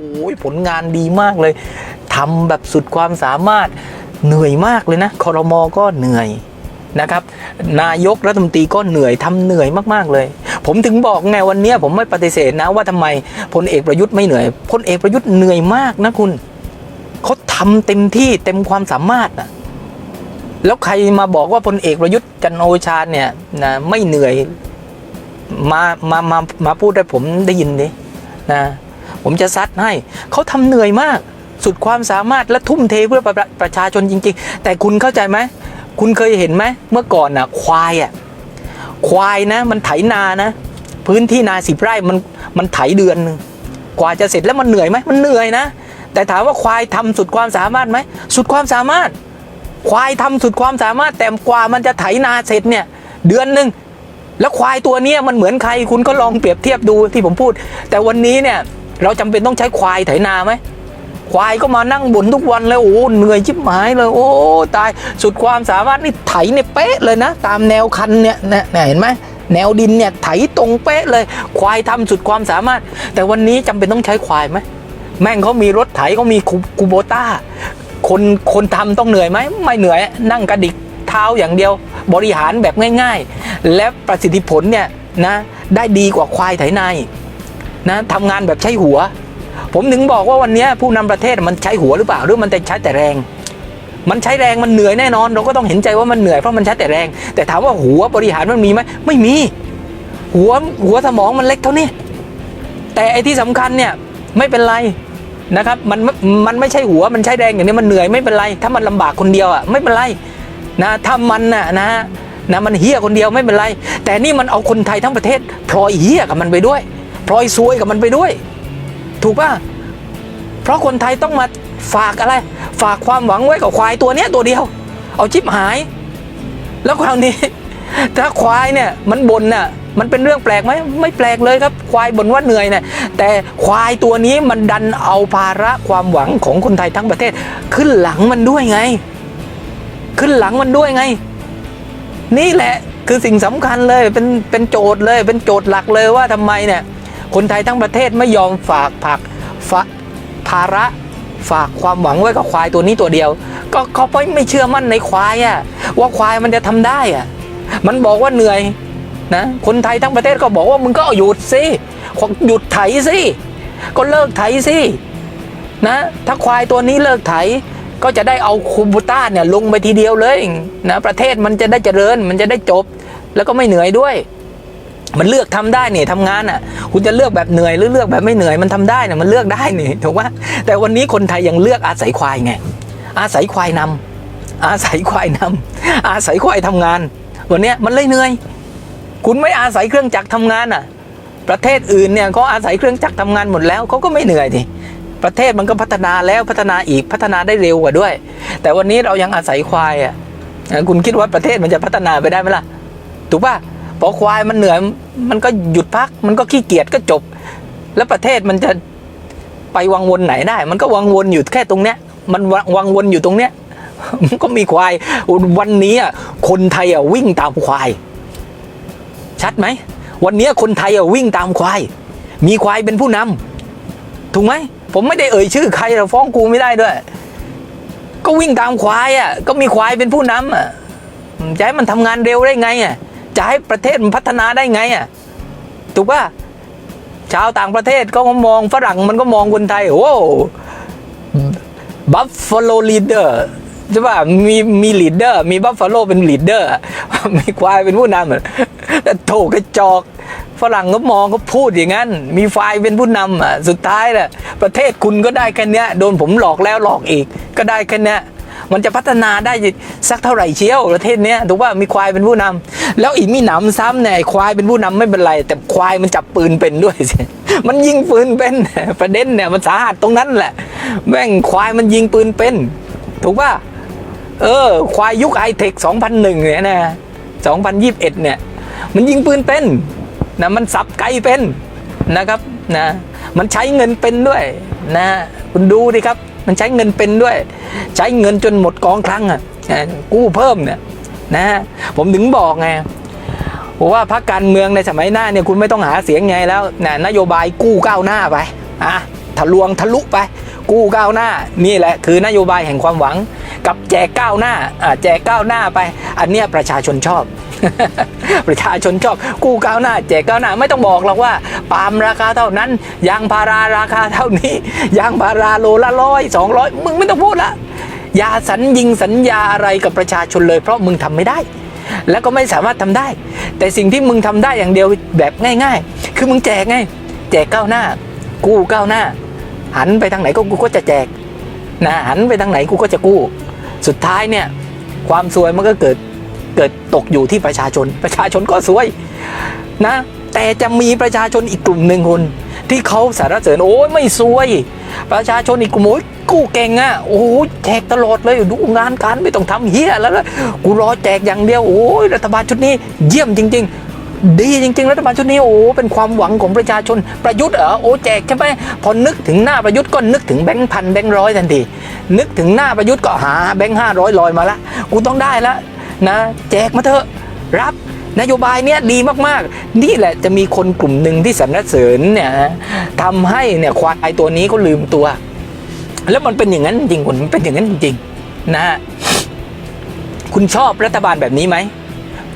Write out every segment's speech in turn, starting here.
อ้ยผลงานดีมากเลยทำแบบสุดความสามารถเหนื่อยมากเลยนะคอรมอก็เหนื่อยนะครับ นายกรัฐมนตรีก็เหนื่อยทำเหนื่อยมากๆเลย ผมถึงบอกไงวันนี้ผมไม่ปฏิเสธนะว่าทำไมพลเอกประยุทธ์ไม่เหนื่อยพลเอกประยุทธ์เหนื่อยมากนะคุณเขาทำเต็มที่เต็มความสามารถนะแล้วใครมาบอกว่าพลเอกประยุทธ์จันโอชาเนี่ยนะไม่เหนื่อยมามามามาพูดให้ผมได้ยินดินะ ผมจะซัดให้เขาทำเหนื่อยมาก สุดความสามารถและทุ่มเทเพื่อประประชาชนจริง ๆ แต่คุณเข้าใจไหมคุณเคยเห็นไหมเมื่อก่อนน่ะควายอะควายนะ มันไถนานะ พื้นที่นาสิบไร่มันมันไถเดือนหนึงกว่าจะเสร็จแล้วมันเหนื่อยไหมมันเหนื่อยนะ แต่ถามว่าควายทำสุดความสามารถไหมสุดความสามารถ ควายทำสุดความสามารถแต่กว่ามันจะไถนาเสร็จเนี่ย เดือนหนึ่งแล้วควายตัวนี้มันเหมือนใครคุณก็ลองเปรียบเทียบดูที่ผมพูด แต่วันนี้เนี่ย เราจำเป็นต้องใช้ควายไถนาไหมควายก็มานั่งบ่นทุกวันเลยโอ้เหนื่อยชิบหายเลยโอ้ตายสุดความสามารถนี่ไถเนี่ยเป๊ะเลยนะ ตามแนวคันเนี่ยนะเนี่ยเห็นไหมแนวดินเนี่ยไถตรงเป๊ะเลย ควายทำสุดความสามารถ แต่วันนี้จำเป็นต้องใช้ควายไหมแม่งเขามีรถไถเขามีคูโบต้าคนคนทำต้องเหนื่อยไหมไม่เหนื่อยนั่งกระดิกเท้าอย่างเดียว บริหารแบบง่าย ๆ และประสิทธิผลเนี่ยนะได้ดีกว่าควายไถนา นะทำงานแบบใช้หัว ผมถึงบอกว่าวันนี้ผู้นำประเทศมันใช้หัวหรือเปล่าหรือมันแต่ใช้แต่แรง มันใช้แรงมันเหนื่อยแน่นอน เราก็ต้องเห็นใจว่ามันเหนื่อยเพราะมันใช้แต่แรง แต่ถามว่าหัวบริหารมันมีไหมไม่มี หัวหัวสมองมันเล็กเท่านี้แต่ไอ้ที่สำคัญเนี่ยไม่เป็นไรนะครับมันมันไม่ใช่หัวมันใช้แรงอย่างนี้มันเหนื่อยไม่เป็นไร ถ้ามันลำบากคนเดียวอะไม่เป็นไรนะถ้ามันน่ะนะนะมันเฮี้ยคนเดียวไม่เป็นไร แต่นี่มันเอาคนไทยทั้งประเทศพลอยเฮี้ยกับมันไปด้วย พลอยซวยกับมันไปด้วย ถูกป่ะ เพราะคนไทยต้องมาฝากอะไร ฝากความหวังไว้กับควายตัวเนี้ยตัวเดียว เอาชิบหาย แล้วคราวนี้ ถ้าควายเนี่ยมันบ่นน่ะมันเป็นเรื่องแปลกไหมไม่แปลกเลยครับ ควายบ่นว่าเหนื่อยเนี่ยแต่ควายตัวนี้มันดันเอาภาระความหวังของคนไทยทั้งประเทศ ขึ้นหลังมันด้วยไง ขึ้นหลังมันด้วยไง นี่แหละคือสิ่งสำคัญเลยเป็นเป็นโจทย์เลย เป็นโจทย์หลักเลยว่าทำไมเนี่ย คนไทยทั้งประเทศไม่ยอมฝากผักฝาภาระฝากความหวังไว้กับควายตัวนี้ตัวเดียว ก็เขาไม่เชื่อมั่นในควายอะว่าควายมันจะทำได้อะมันบอกว่าเหนื่อยนะคนไทยทั้งประเทศก็บอกว่ามึงก็หยุดสิหยุดไถสิก็เลิกไถสินะถ้าควายตัวนี้เลิกไถก็จะได้เอาคูบูต้าเนี่ยลงไปทีเดียวเลยนะประเทศมันจะได้เจริญมันจะได้จบ แล้วก็ไม่เหนื่อยด้วย มันเลือกทำได้เนี่ยทำงานอะ คุณจะเลือกแบบเหนื่อยหรือเลือกแบบไม่เหนื่อยมันทำได้เนี่ยมันเลือกได้เนี่ยถูกไหมแต่วันนี้คนไทยยังเลือกอาศัยควายไง อาศัยควายนำอาศัยควายนำอาศัยควายทำงาน วันนี้มันเลยเหนื่อย คุณไม่อาศัยเครื่องจักรทำงานอะ ประเทศอื่นเนี่ยเขาอาศัยเครื่องจักรทำงานหมดแล้วเขาก็ไม่เหนื่อยทีประเทศมันก็พัฒนาแล้วพัฒนาอีกพัฒนาได้เร็วกว่าด้วย แต่วันนี้เรายังอาศัยควายอะคุณคิดว่าประเทศมันจะพัฒนาไปได้ไหมล่ะ ถูกป่ะ พอควายมันเหนื่อยมันก็หยุดพัก มันก็ขี้เกียจก็จบ แล้วประเทศมันจะไปวังวนไหนได้ มันก็วังวนอยู่แค่ตรงเนี้ย มันวังวนอยู่ตรงเนี้ยมันก็มีควายวันนี้อะคนไทยอะวิ่งตามควาย ชัดไหมวันนี้คนไทยอะวิ่งตามควาย มีควายเป็นผู้นำถูกไหมผมไม่ได้เอ่ยชื่อใครเราฟ้องกูไม่ได้ด้วย ก็วิ่งตามควายอะก็มีควายเป็นผู้นำอะจะให้มันทำงานเร็วได้ไงอะ จะให้ประเทศมันพัฒนาได้ไงอะถูกป่ะชาวต่างประเทศก็มองฝรั่งมันก็มองคนไทย โอ้บัฟฟาโลลีดเดอร์ใช่ป่ะมีมีลีดเดอร์มีบัฟฟาโลเป็นลีดเดอร์มีควายเป็นผู้นำแต่โถกระจอกฝรั่งก็มองก็พูดอย่างนั้น มีไฟเป็นผู้นำอะสุดท้ายน่ะประเทศคุณก็ได้แค่เนี้ยโดนผมหลอกแล้วหลอกอีก ก็ได้แค่เนี้ย มันจะพัฒนาได้สักเท่าไหร่เชียวประเทศเนี้ยถูกว่ามีควายเป็นผู้นำแล้วอีกมีหนำซ้ำเนี่ยควายเป็นผู้นำไม่เป็นไร แต่ควายมันจับปืนเป็นด้วยสิมันยิงปืนเป็นประเด็นเนี่ยมันสาหัสตรงนั้นแหละ แม่งควายมันยิงปืนเป็น ถูกป่ะเออ ควายยุคไฮเทค2001เนี่ยนะ2021เนี่ย มันยิงปืนเป็นนะมันสับไกลเป็นนะครับนะมันใช้เงินเป็นด้วยนะคุณดูดิครับ มันใช้เงินเป็นด้วย ใช้เงินจนหมดกองคลังอะกู้เพิ่มเนี่ยนะผมถึงบอกไงว่าพรรคการเมืองในสมัยหน้าเนี่ยคุณไม่ต้องหาเสียงไงแล้วนะนโยบายกู้ก้าวหน้าไปอะททะลวงทะลุไป กู้ก้าวหน้านี่แหละคือนโยบายแห่งความหวัง กับแจกก้าวหน้าอ่าแจกก้าวหน้าไป อันเนี้ยประชาชนชอบ ประชาชนชอบกู้ก้าวหน้าแจกก้าวหน้าไม่ต้องบอกหรอกว่าปาล์มราคาเท่านั้นยางพาราราคาเท่านี้ยางพาราโลละร้อยสองร้อยมึงไม่ต้องพูดละอย่าสัญญิงสัญญาอะไรกับประชาชนเลยเพราะมึงทำไม่ได้ แล้วก็ไม่สามารถทำได้ แต่สิ่งที่มึงทำได้อย่างเดียวแบบง่าย ๆ คือมึงแจกไงแจกก้าวหน้า กู้ก้าวหน้า หันไปทางไหนก็กูก็จะแจกนะหันไปทางไหนกูก็จะกู้ สุดท้ายเนี่ยความซวยมันก็เกิด เกิดตกอยู่ที่ประชาชน ประชาชนก็ซวยนะ แต่จะมีประชาชนอีกกลุ่มหนึ่งคน ที่เขาสารเสริญโอ้ยไม่ซวย ประชาชนอีกกลุ่มโอ้ยกู้เก่งอะโอ้ยแจกตลอดเลยดูงานการไม่ต้องทำเฮียแล้วกูรอแจกอย่างเดียวโอ้ยรัฐบาลชุดนี้ เยี่ยมจริง ๆดีจริงๆ รัฐบาลชุดนี้โอ้เป็นความหวังของประชาชนประยุทธ์เหรอโอ้แจกใช่ไหมพอนึกถึงหน้าประยุทธ์ก็นึกถึงแบงค์พันแบงค์ร้อยทันทีนึกถึงหน้าประยุทธ์ก็หาแบงค์ห้าร้อยลอยมาละกูต้องได้ละ นะแจกมาเถอะรับนโยบายเนี้ยดีมากๆ นี่แหละจะมีคนกลุ่มหนึ่งที่สรรเสริญเนี่ยนะทำให้เนี่ยควายตัวนี้เขาลืมตัว แล้วมันเป็นอย่างนั้นจริงคุณมันเป็นอย่างนั้นจริงๆนะฮะคุณชอบรัฐบาลแบบนี้ไหม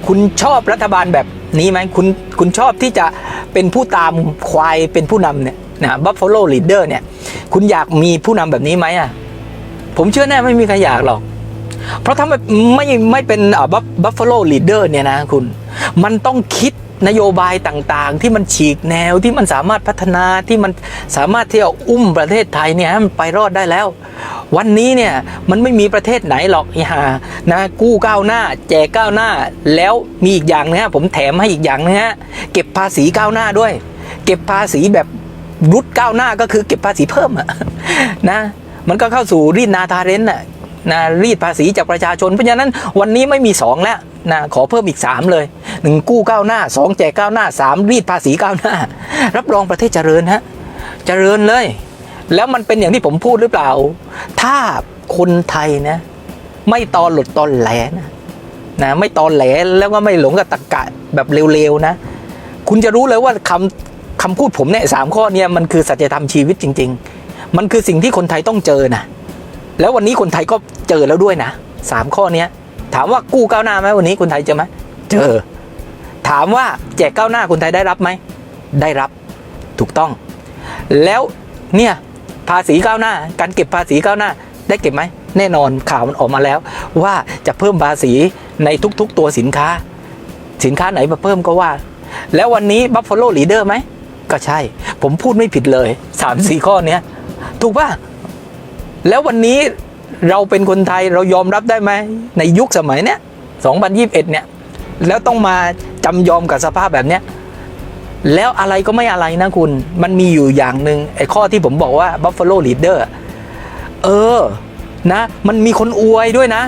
คุณชอบรัฐบาลแบบนี้ไหมคุณคุณชอบที่จะเป็นผู้ตามควายเป็นผู้นำเนี่ยนะบัฟฟาโลลีดเดอร์เนี่ย คุณอยากมีผู้นำแบบนี้ไหมอะผมเชื่อแน่ไม่มีใครอยากหรอก เพราะถ้าไม่ไม่ไม่เป็นบัฟบัฟฟาโลลีดเดอร์เนี่ยนะคุณ มันต้องคิดนโยบายต่างๆ ที่มันฉีกแนวที่มันสามารถพัฒนาที่มันสามารถที่จะอุ้มประเทศไทยเนี่ยมันไปรอดได้แล้ว วันนี้เนี่ยมันไม่มีประเทศไหนหรอกอีหานะกู้ก้าวหน้า แจกก้าวหน้า แล้วมีอีกอย่างนะฮะผมแถมให้อีกอย่างนะฮะเก็บภาษีก้าวหน้าด้วย เก็บภาษีแบบรุดก้าวหน้าก็คือเก็บภาษีเพิ่มอะนะมันก็เข้าสู่รีดนาทาเรนต์น่ะ นะรีดภาษีจากประชาชน เพราะฉะนั้นวันนี้ไม่มีสองแล้วนะขอเพิ่มอีกสามเลยหนึ่งกู้ก้าวหน้าสองแจกก้าวหน้าสามรีดภาษีก้าวหน้า รับรองประเทศเจริญฮะเจริญเลย แล้วมันเป็นอย่างที่ผมพูดหรือเปล่า ถ้าคนไทยนะ ไม่ตอนหลุดตอนแหลนะนะไม่ตอนแหลแล้วก็ไม่หลงกับตะกะแบบเร็วๆนะ คุณจะรู้เลยว่าคำคำพูดผมเนี่ยสามข้อเนี่ยมันคือสัจธรรมชีวิตจริง ๆ มันคือสิ่งที่คนไทยต้องเจอนะ แล้ววันนี้คนไทยก็เจอแล้วด้วยนะสามข้อเนี้ย ถามว่ากู้ก้าวหน้าไหมวันนี้คนไทยเจอไหมเจอ ถามว่าแจกก้าวหน้าคนไทยได้รับไหมได้รับถูกต้อง แล้วเนี่ยภาษีก้าวหน้า การเก็บภาษีก้าวหน้า ได้เก็บไหมแน่นอนข่าวมันออกมาแล้ว ว่าจะเพิ่มภาษีในทุกๆตัวสินค้า สินค้าไหนมาเพิ่มก็ว่า แล้ววันนี้บัฟฟาโลลีเดอร์ไหมก็ใช่ ผมพูดไม่ผิดเลยสามสี่ข้อเนี้ยถูกป่ะ แล้ววันนี้เราเป็นคนไทยเรายอมรับได้ไหมในยุคสมัยเนี้ย2021 เนี่ยแล้วต้องมาจำยอมกับสภาพแบบเนี้ยแล้วอะไรก็ไม่อะไรนะคุณ มันมีอยู่อย่างหนึ่งไอ้ข้อที่ผมบอกว่า Buffalo Leader เออ นะ มันมีคนอวยด้วยนะ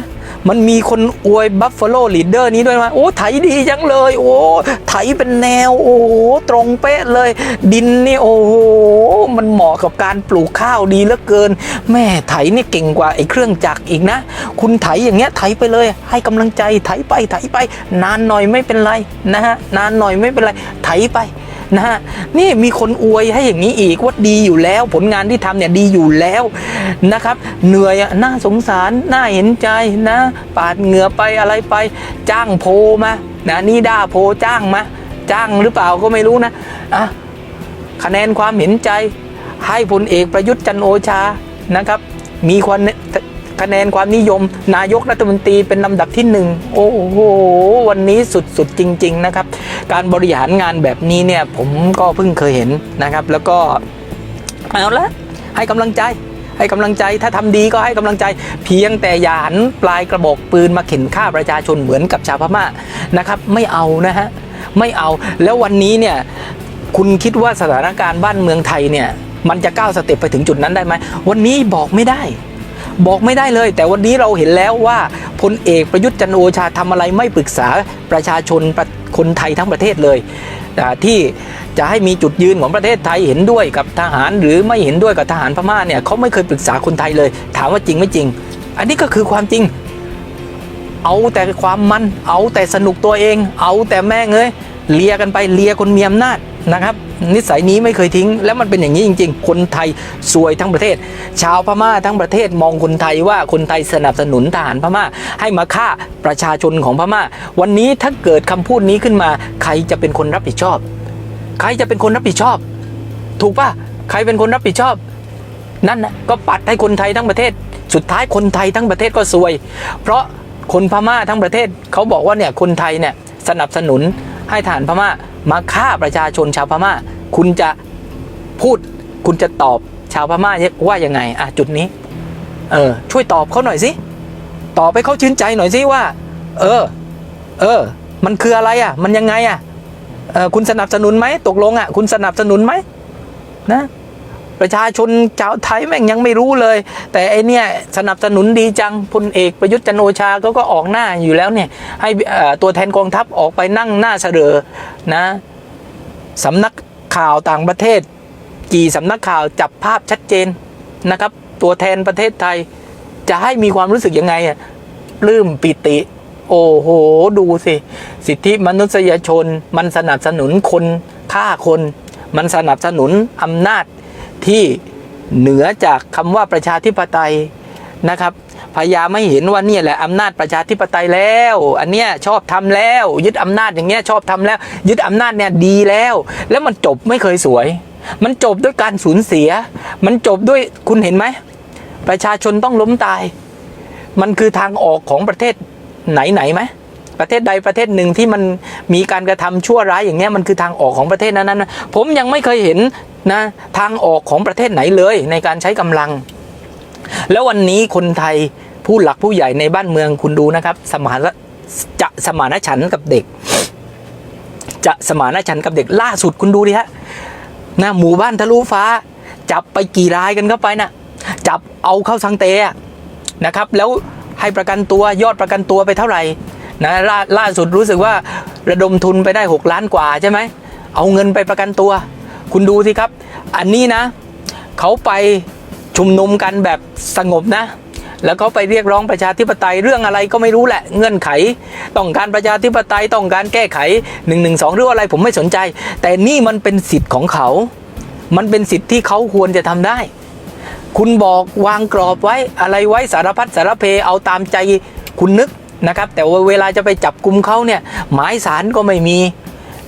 มันมีคนอวย Buffalo Leader นี้ด้วยว่าโอ้ไถดีจังเลย โอ้ไถเป็นแนว โอ้ตรงเป๊ะเลย ดินนี่โอ้โหมันเหมาะกับการปลูกข้าวดีเหลือเกิน แม่ไถนี่เก่งกว่าไอ้เครื่องจักรอีกนะ คุณไถอย่างเงี้ยไถไปเลย ให้กำลังใจไถไปไถไป นานหน่อยไม่เป็นไรนะฮะนานหน่อยไม่เป็นไรไถไป นะฮะนี่มีคนอวยให้อย่างนี้อีกว่าดีอยู่แล้ว ผลงานที่ทำเนี่ยดีอยู่แล้วนะครับ เหนื่อยอะน่าสงสารน่าเห็นใจนะ ปาดเหงื่อไปอะไรไปจ้างโพมานะนี่ด้าโพจ้างมาจ้างหรือเปล่าก็ไม่รู้นะอะคะแนนความเห็นใจให้พลเอกประยุทธ์จันโอชานะครับ มีความ คะแนนความนิยม นายกรัฐมนตรีเป็นลำดับที่หนึ่งโอ้โห วันนี้สุดๆจริง ๆ นะครับ การบริหารงานแบบนี้เนี่ยผมก็เพิ่งเคยเห็นนะครับ แล้วก็เอาละให้กำลังใจให้กำลังใจถ้าทำดีก็ให้กำลังใจเพียงแต่อย่าหันปลายกระบอกปืนมาเข็นฆ่าประชาชนเหมือนกับชาวพม่านะครับ ไม่เอานะฮะไม่เอาแล้ววันนี้เนี่ยคุณคิดว่าสถานการณ์บ้านเมืองไทยเนี่ยมันจะก้าวสเต็ปไปถึงจุดนั้นได้ไหมวันนี้บอกไม่ได้ บอกไม่ได้เลย แต่วันนี้เราเห็นแล้วว่าพลเอกประยุทธ์จันโอชาทำอะไรไม่ปรึกษาประชาชนคนไทยทั้งประเทศเลยที่จะให้มีจุดยืนของประเทศไทยเห็นด้วยกับทหารหรือไม่เห็นด้วยกับทหารพม่าเนี่ยเขาไม่เคยปรึกษาคนไทยเลย ถามว่าจริงไม่จริง อันนี้ก็คือความจริง เอาแต่ความมัน เอาแต่สนุกตัวเอง เอาแต่แม่งเอ้ย เลียกันไปเลียคนมีอำนาจนะครับนิสัยนี้ไม่เคยทิ้ง แล้วมันเป็นอย่างนี้จริง ๆ คนไทยซวยทั้งประเทศ ชาวพม่าทั้งประเทศมองคนไทยว่าคนไทยสนับสนุนทหารพม่า ให้มาฆ่าประชาชนของพม่า วันนี้ถ้าเกิดคำพูดนี้ขึ้นมา ใครจะเป็นคนรับผิดชอบ ใครจะเป็นคนรับผิดชอบ ถูกปะใครเป็นคนรับผิดชอบ นั่นนะก็ปัดให้คนไทยทั้งประเทศ สุดท้ายคนไทยทั้งประเทศก็ซวย เพราะคนพม่าทั้งประเทศเขาบอกว่าเนี่ยคนไทยเนี่ยสนับสนุน ให้ฐานพม่ามาฆ่าประชาชนชาวพม่า คุณจะพูดคุณจะตอบชาวพม่าว่ายังไงอะจุดนี้ เออ ช่วยตอบเขาหน่อยสิตอบไปเขาชื่นใจหน่อยสิว่า เออ เออ มันคืออะไรอะ มันยังไงอะเออคุณสนับสนุนไหมตกลงอะ คุณสนับสนุนไหมนะ ประชาชนชาวไทยแม่งยังไม่รู้เลย แต่ไอเนี่ยสนับสนุนดีจังพลเอกประยุทธ์จันโอชาก็ก็ออกหน้าอยู่แล้วเนี่ยให้ตัวแทนกองทัพออกไปนั่งหน้าเสดอนะสำนักข่าวต่างประเทศ กี่สำนักข่าวจับภาพชัดเจนนะครับ ตัวแทนประเทศไทยจะให้มีความรู้สึกยังไงอะปลื้มปิติ โอ้โห ดูสิ สิทธิมนุษยชน มันสนับสนุนคนฆ่าคน มันสนับสนุนอำนาจ ที่เหนือจากคำว่าประชาธิปไตยนะครับ พยายามไม่เห็นว่านี่แหละอำนาจประชาธิปไตยแล้ว อันเนี้ยชอบทำแล้ว ยึดอำนาจอย่างเงี้ยชอบทำแล้ว ยึดอำนาจเนี่ยดีแล้ว แล้วมันจบไม่เคยสวย มันจบด้วยการสูญเสีย มันจบด้วยคุณเห็นไหมประชาชนต้องล้มตาย มันคือทางออกของประเทศไหนไหนๆไหม ประเทศใดประเทศหนึ่งที่มันมีการกระทำชั่วร้ายอย่างเงี้ยมันคือทางออกของประเทศนั้นๆนะผมยังไม่เคยเห็นนะทางออกของประเทศไหนเลยในการใช้กำลัง แล้ววันนี้คนไทยผู้หลักผู้ใหญ่ในบ้านเมืองคุณดูนะครับ สมานจะสมานฉันกับเด็ก จะสมานฉันกับเด็กล่าสุดคุณดูดิฮะนะหมู่บ้านทะลุฟ้า จับไปกี่รายกันเข้าไปนะจับเอาเข้าสังเตะนะครับ แล้วให้ประกันตัวยอดประกันตัวไปเท่าไหร่ นะล่าล่าสุดรู้สึกว่าระดมทุนไปได้ 6 ล้านกว่าใช่ไหม เอาเงินไปประกันตัว คุณดูสิครับ อันนี้นะ เขาไปชุมนุมกันแบบสงบนะ แล้วเขาไปเรียกร้องประชาธิปไตยเรื่องอะไรก็ไม่รู้แหละ เงื่อนไข ต้องการประชาธิปไตยต้องการแก้ไข1นึหรืออะไรผมไม่สนใจ แต่นี่มันเป็นสิทธิ์ของเขา มันเป็นสิทธิ์ที่เขาควรจะทำได้ คุณบอกวางกรอบไว้อะไรไว้สารพัดสารเพเอาตามใจคุณนึก นะครับ แต่ว่าเวลาจะไปจับกลุ่มเขาเนี่ยหมายสารก็ไม่มี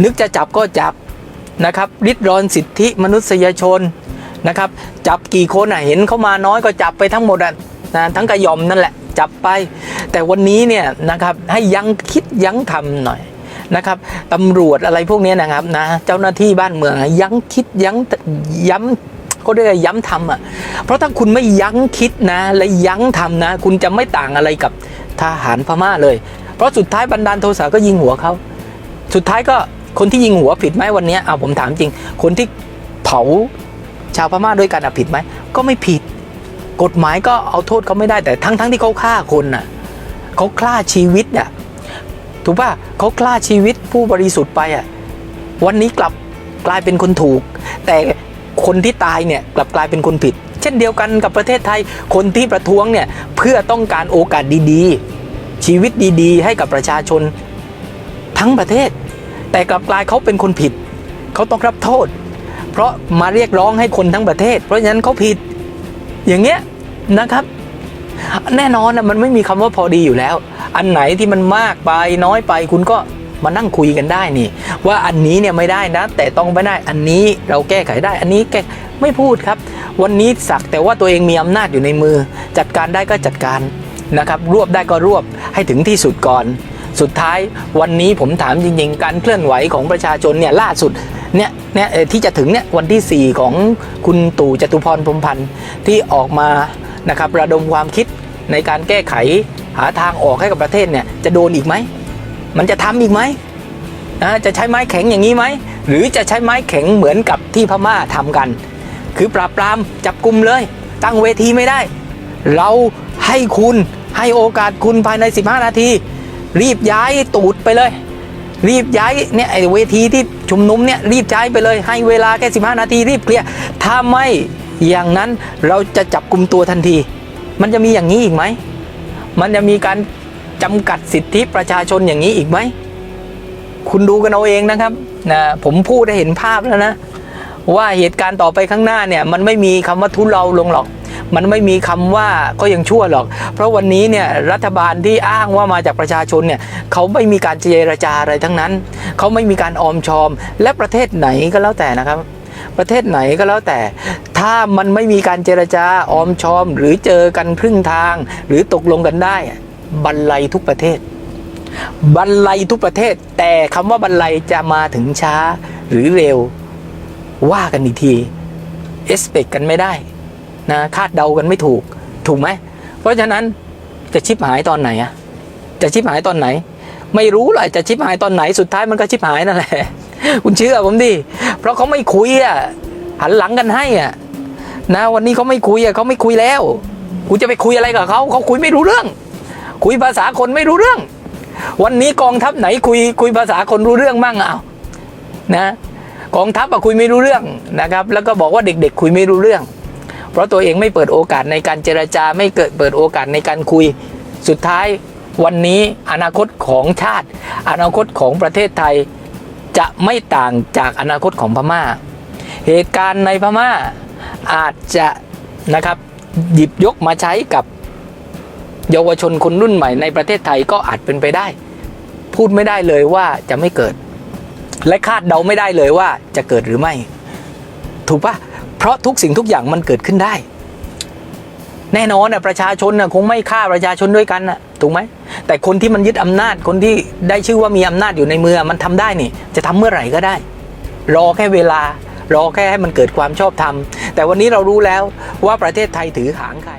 นึกจะจับก็จับนะครับริดรอนสิทธิมนุษยชนนะครับ จับกี่คนอะเห็นเขามาน้อยก็จับไปทั้งหมดอะนะทั้งกระยอมนั่นแหละจับไป แต่วันนี้เนี่ยนะครับให้ยั้งคิดยั้งทำหน่อยนะครับตำรวจอะไรพวกนี้นะครับนะเจ้าหน้าที่บ้านเมืองยั้งคิดยั้งย้ำก็เรียกย้ำทำอะเพราะถ้าคุณไม่ยั้งคิดนะและยั้งทำนะ คุณจะไม่ต่างอะไรกับ ทหารพม่าเลย เพราะสุดท้ายบันดาลโทสะก็ยิงหัวเขา สุดท้ายก็คนที่ยิงหัวผิดไหมวันนี้เอาผมถามจริง คนที่เผาชาวพม่าด้วยกันอะผิดไหม ก็ไม่ผิด กฎหมายก็เอาโทษเขาไม่ได้แต่ทั้งทั้งที่เขาฆ่าคนน่ะเขาฆ่าชีวิตอะถูกป่ะเขาฆ่าชีวิตผู้บริสุทธิ์ไปอะวันนี้กลับกลายเป็นคนถูก แต่คนที่ตายเนี่ยกลับกลายเป็นคนผิด ช่นเดียวกันกับประเทศไทย คนที่ประท้วงเนี่ยเพื่อต้องการโอกาสดีๆ ชีวิตดีๆ ให้กับประชาชนทั้งประเทศ แต่กลับกลายเขาเป็นคนผิด เขาต้องรับโทษ เพราะมาเรียกร้องให้คนทั้งประเทศ เพราะฉะนั้นเขาผิดอย่างเงี้ยนะครับ แน่นอนนะมันไม่มีคำว่าพอดีอยู่แล้ว อันไหนที่มันมากไปน้อยไปคุณก็ มานั่งคุยกันได้นี่ ว่าอันนี้เนี่ยไม่ได้นะ แต่ต้องไม่ได้อันนี้เราแก้ไขได้ อันนี้แก้ไม่พูดครับ วันนี้สักแต่ว่าตัวเองมีอำนาจอยู่ในมือ จัดการได้ก็จัดการนะครับ รวบได้ก็รวบให้ถึงที่สุดก่อน สุดท้ายวันนี้ผมถามจริงๆ การเคลื่อนไหวของประชาชนเนี่ยล่าสุดเนี่ยเนี่ยที่จะถึงเนี่ยวันที่ 4 ของคุณตู่จตุพรพรมพันธ์ที่ออกมานะครับระดมความคิดในการแก้ไขหาทางออกให้กับประเทศเนี่ยจะโดนอีกไหม มันจะทำอีกไหมจะใช้ไม้แข็งอย่างนี้ไหม หรือจะใช้ไม้แข็งเหมือนกับที่พม่าทำกัน คือปราบปรามจับกลุ่มเลย ตั้งเวทีไม่ได้ เราให้คุณให้โอกาสคุณภายใน 15 นาที รีบย้ายตูดไปเลย รีบย้ายเนี่ยไอ้เวทีที่ชุมนุมเนี่ยรีบย้ายไปเลย ให้เวลาแค่15 นาทีรีบเคลียร์ถ้าไม่อย่างนั้นเราจะจับกลุ่มตัวทันที มันจะมีอย่างนี้อีกไหมมันจะมีการ จำกัดสิทธิประชาชนอย่างนี้อีกไหม คุณดูกันเอาเองนะครับนะผมพูดให้เห็นภาพแล้วนะ ว่าเหตุการณ์ต่อไปข้างหน้าเนี่ย มันไม่มีคำว่าทุเลาลงหรอก มันไม่มีคำว่าก็ยังชั่วหรอก เพราะวันนี้เนี่ยรัฐบาลที่อ้างว่ามาจากประชาชนเนี่ยเขาไม่มีการเจรจาอะไรทั้งนั้น เขาไม่มีการออมชอม และประเทศไหนก็แล้วแต่นะครับประเทศไหนก็แล้วแต่ ถ้ามันไม่มีการเจรจาออมชอม หรือเจอกันครึ่งทาง หรือตกลงกันได้ บรรลัยทุกประเทศ บรรลัยทุกประเทศ แต่คำว่าบรรลัยจะมาถึงช้าหรือเร็วว่ากันอีกทีเอสเปกกันไม่ได้นะคาดเดากันไม่ถูกถูกไหม เพราะฉะนั้นจะชิบหายตอนไหนอะจะชิบหายตอนไหน ไม่รู้หรอจะชิบหายตอนไหนสุดท้ายมันก็ชิบหายนั่นแหละ คุณเชื่อผมดิเพราะเขาไม่คุยอะหันหลังกันให้อะนะวันนี้เขาไม่คุยอะเขาไม่คุยแล้วกูจะไปคุยอะไรกับเขาเขาคุยไม่รู้เรื่อง คุยภาษาคนไม่รู้เรื่อง วันนี้กองทัพไหนคุยคุยภาษาคนรู้เรื่องมั่งเอานะกองทัพอะคุยไม่รู้เรื่องนะครับ แล้วก็บอกว่าเด็กๆ คุยไม่รู้เรื่อง เพราะตัวเองไม่เปิดโอกาสในการเจรจาไม่เกิดเปิดโอกาสในการคุยสุดท้ายวันนี้อนาคตของชาติ อนาคตของประเทศไทยจะไม่ต่างจากอนาคตของพม่า เหตุการณ์ในพม่าอาจจะนะครับหยิบยกมาใช้กับ เยาวชนคนรุ่นใหม่ในประเทศไทยก็อาจเป็นไปได้ พูดไม่ได้เลยว่าจะไม่เกิด และคาดเดาไม่ได้เลยว่าจะเกิดหรือไม่ ถูกปะเพราะทุกสิ่งทุกอย่างมันเกิดขึ้นได้ แน่นอนนะประชาชนนะคงไม่ฆ่าประชาชนด้วยกันนะถูกไหมแต่คนที่มันยึดอำนาจคนที่ได้ชื่อว่ามีอำนาจอยู่ในมือมันทำได้นี่ จะทำเมื่อไหร่ก็ได้ รอแค่เวลารอแค่ให้มันเกิดความชอบธรรมแต่วันนี้เรารู้แล้วว่าประเทศไทยถือหางใคร